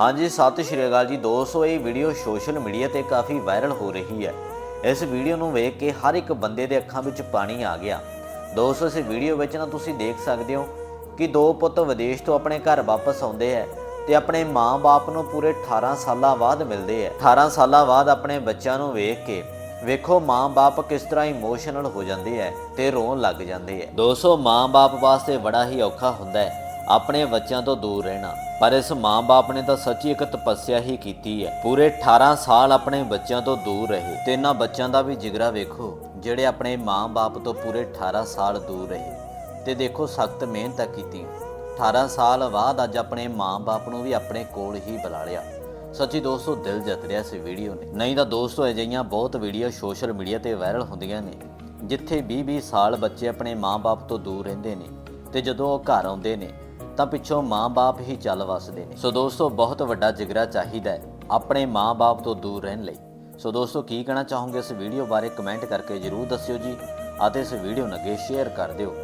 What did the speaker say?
ਹਾਂਜੀ, ਸਤਿ ਸ਼੍ਰੀ ਅਕਾਲ ਜੀ ਦੋਸਤੋ, ਇਹ ਵੀਡੀਓ ਸੋਸ਼ਲ ਮੀਡੀਆ ਤੇ ਕਾਫੀ ਵਾਇਰਲ ਹੋ ਰਹੀ ਹੈ। ਇਸ ਵੀਡੀਓ ਨੂੰ ਵੇਖ ਕੇ ਹਰ ਇੱਕ ਬੰਦੇ ਦੇ ਅੱਖਾਂ ਵਿੱਚ ਪਾਣੀ ਆ ਗਿਆ। ਦੋਸਤੋ, ਇਸ ਵੀਡੀਓ ਵਿੱਚ ਨਾ ਤੁਸੀਂ ਦੇਖ ਸਕਦੇ ਹੋ ਕਿ ਦੋ ਪੁੱਤ ਵਿਦੇਸ਼ ਤੋਂ ਆਪਣੇ ਘਰ ਵਾਪਸ ਆਉਂਦੇ ਹੈ ਤੇ ਆਪਣੇ ਮਾਂ-ਬਾਪ ਨੂੰ ਪੂਰੇ 18 ਸਾਲਾਂ ਬਾਅਦ ਮਿਲਦੇ ਹੈ। 18 ਸਾਲਾਂ ਬਾਅਦ ਆਪਣੇ ਬੱਚਿਆਂ ਨੂੰ ਵੇਖ ਕੇ ਵੇਖੋ ਮਾਂ-ਬਾਪ ਕਿਸ ਤਰ੍ਹਾਂ ਇਮੋਸ਼ਨਲ ਹੋ ਜਾਂਦੇ ਹੈ ਤੇ ਰੋਣ ਲੱਗ ਜਾਂਦੇ ਹੈ। ਦੋਸਤੋ, ਮਾਂ-ਬਾਪ ਵਾਸਤੇ ਬੜਾ ਹੀ ਔਖਾ ਹੁੰਦਾ ਹੈ। ਆਪਣੇ ਬੱਚਿਆਂ ਤੋਂ ਦੂਰ ਰਹਿਣਾ। ਪਰ ਇਸ ਮਾਂ-ਬਾਪ ਨੇ ਤਾਂ ਸੱਚੀ ਇੱਕ ਤਪੱਸਿਆ ਹੀ ਕੀਤੀ ਹੈ। ਪੂਰੇ 18 ਸਾਲ ਆਪਣੇ ਬੱਚਿਆਂ ਤੋਂ ਦੂਰ ਰਹੇ। ਤੇ ਇਹਨਾਂ ਬੱਚਿਆਂ ਦਾ ਵੀ ਜਿਗਰਾ ਵੇਖੋ, ਜਿਹੜੇ ਆਪਣੇ ਮਾਂ-ਬਾਪ ਤੋਂ ਪੂਰੇ 18 ਸਾਲ ਦੂਰ ਰਹੇ। ਤੇ ਦੇਖੋ, ਸਖਤ ਮਿਹਨਤ ਕੀਤੀ। 18 ਸਾਲ ਬਾਅਦ ਅੱਜ ਆਪਣੇ ਮਾਂ-ਬਾਪ ਨੂੰ ਵੀ ਆਪਣੇ ਕੋਲ ਹੀ ਬੁਲਾ ਲਿਆ। ਸੱਚੀ ਦੋਸਤੋ, ਦਿਲ ਜਤ ਰਿਹਾ ਇਸ ਵੀਡੀਓ ਨੇ। ਨਹੀਂ ਤਾਂ ਦੋਸਤੋ, ਅਜਿਹੀਆਂ ਬਹੁਤ ਵੀਡੀਓ ਸੋਸ਼ਲ ਮੀਡੀਆ ਤੇ ਵਾਇਰਲ ਹੁੰਦੀਆਂ ਨੇ, ਜਿੱਥੇ 20-20 ਸਾਲ ਬੱਚੇ ਆਪਣੇ ਮਾਂ-ਬਾਪ ਤੋਂ ਦੂਰ ਰਹਿੰਦੇ ਨੇ ਤੇ ਜਦੋਂ ਉਹ ਘਰ ਆਉਂਦੇ ਨੇ ਤਾਂ ਪਿੱਛੋਂ ਮਾਂ-ਬਾਪ ਹੀ ਚੱਲ ਵਸਦੇ ਨੇ। ਸੋ ਦੋਸਤੋ, ਬਹੁਤ ਵੱਡਾ ਜਿਗਰਾ ਚਾਹੀਦਾ ਹੈ ਆਪਣੇ ਮਾਂ-ਬਾਪ ਤੋਂ ਦੂਰ ਰਹਿਣ ਲਈ। ਸੋ ਦੋਸਤੋ, ਕੀ ਕਹਿਣਾ ਚਾਹੋਗੇ ਇਸ ਵੀਡੀਓ ਬਾਰੇ ਕਮੈਂਟ ਕਰਕੇ ਜਰੂਰ ਦੱਸਿਓ ਜੀ ਅਤੇ ਇਸ ਵੀਡੀਓ ਨੂੰ ਅੱਗੇ ਸ਼ੇਅਰ ਕਰ ਦਿਓ।